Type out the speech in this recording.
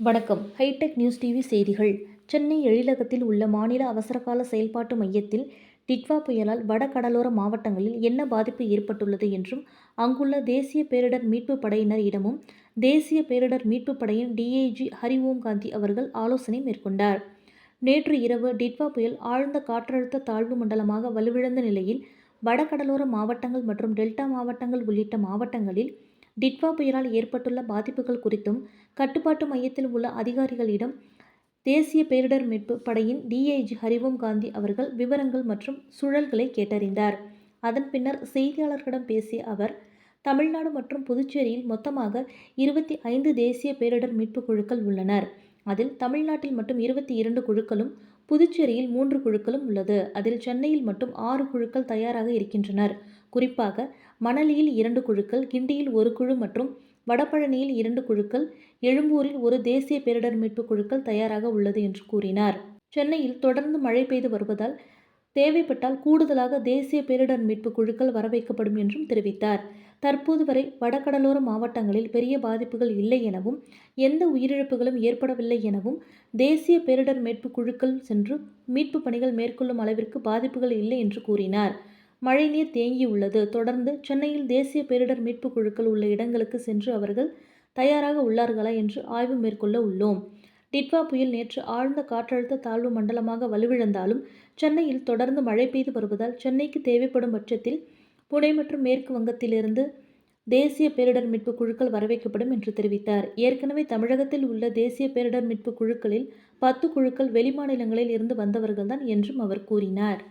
வணக்கம். Hitech news TV செய்திகள். சென்னை எழிலகத்தில் உள்ள மாநில அவசரகால செயல்பாட்டு மையத்தில் டிட்வா புயலால் வட கடலோர மாவட்டங்களில் என்ன பாதிப்பு ஏற்பட்டுள்ளது என்றும் அங்குள்ள தேசிய பேரிடர் மீட்பு படையினர் இடமும் தேசிய பேரிடர் மீட்பு படையின் டிஐஜி ஹரி ஓம் காந்தி அவர்கள் ஆலோசனை மேற்கொண்டார். நேற்று இரவு டிட்வா புயல் ஆழ்ந்த காற்றழுத்த தாழ்வு மண்டலமாக வலுவிழந்த நிலையில் வடகடலோர மாவட்டங்கள் மற்றும் டெல்டா மாவட்டங்கள் உள்ளிட்ட மாவட்டங்களில் டிட்வா புயலால் ஏற்பட்டுள்ள பாதிப்புகள் குறித்தும் கட்டுப்பாட்டு மையத்தில் உள்ள அதிகாரிகளிடம் தேசிய பேரிடர் மீட்பு படையின் டிஐஜி ஹரிவோம் காந்தி அவர்கள் விவரங்கள் மற்றும் சுழல்களை கேட்டறிந்தார். அதன் பின்னர் செய்தியாளர்களிடம் பேசிய அவர் தமிழ்நாடு மற்றும் புதுச்சேரியில் மொத்தமாக இருபத்தி ஐந்து தேசிய பேரிடர் மீட்பு குழுக்கள் உள்ளனர். அதில் தமிழ்நாட்டில் மட்டும் இருபத்தி இரண்டு குழுக்களும் புதுச்சேரியில் மூன்று குழுக்களும் உள்ளது. அதில் சென்னையில் மட்டும் ஆறு குழுக்கள் தயாராக இருக்கின்றனர். குறிப்பாக மணலியில் இரண்டு குழுக்கள் கிண்டியில் ஒரு குழு மற்றும் வடபழனியில் இரண்டு குழுக்கள் எழும்பூரில் ஒரு தேசிய பேரிடர் மீட்பு குழுக்கள் தயாராக உள்ளது என்று கூறினார். சென்னையில் தொடர்ந்து மழை பெய்து வருவதால் தேவைப்பட்டால் கூடுதலாக தேசிய பேரிடர் மீட்பு குழுக்கள் வரவைக்கப்படும் என்றும் தெரிவித்தார். தற்போது வரை வடகடலோர மாவட்டங்களில் பெரிய பாதிப்புகள் இல்லை எனவும் எந்த உயிரிழப்புகளும் ஏற்படவில்லை எனவும் தேசிய பேரிடர் மீட்பு குழுக்கள் சென்று மீட்பு பணிகள் மேற்கொள்ளும் அளவிற்கு பாதிப்புகள் இல்லை என்று கூறினார். மழைநீர் தேங்கியுள்ளது. தொடர்ந்து சென்னையில் தேசிய பேரிடர் மீட்பு குழுக்கள் உள்ள இடங்களுக்கு சென்று அவர்கள் தயாராக உள்ளார்களா என்று ஆய்வு மேற்கொள்ள உள்ளோம். டிட்வா புயல் நேற்று ஆழ்ந்த காற்றழுத்த தாழ்வு மண்டலமாக வலுவிழந்தாலும் சென்னையில் தொடர்ந்து மழை பெய்து வருவதால் சென்னைக்கு தேவைப்படும் பட்சத்தில் புனே மற்றும் மேற்கு வங்கத்திலிருந்து தேசிய பேரிடர் மீட்பு குழுக்கள் வரவேற்கப்படும் என்று தெரிவித்தார். ஏற்கனவே தமிழகத்தில் உள்ள தேசிய பேரிடர் மீட்பு குழுக்களில் பத்து குழுக்கள் வெளிமாநிலங்களில் இருந்து வந்தவர்கள்தான் என்றும் அவர் கூறினார்.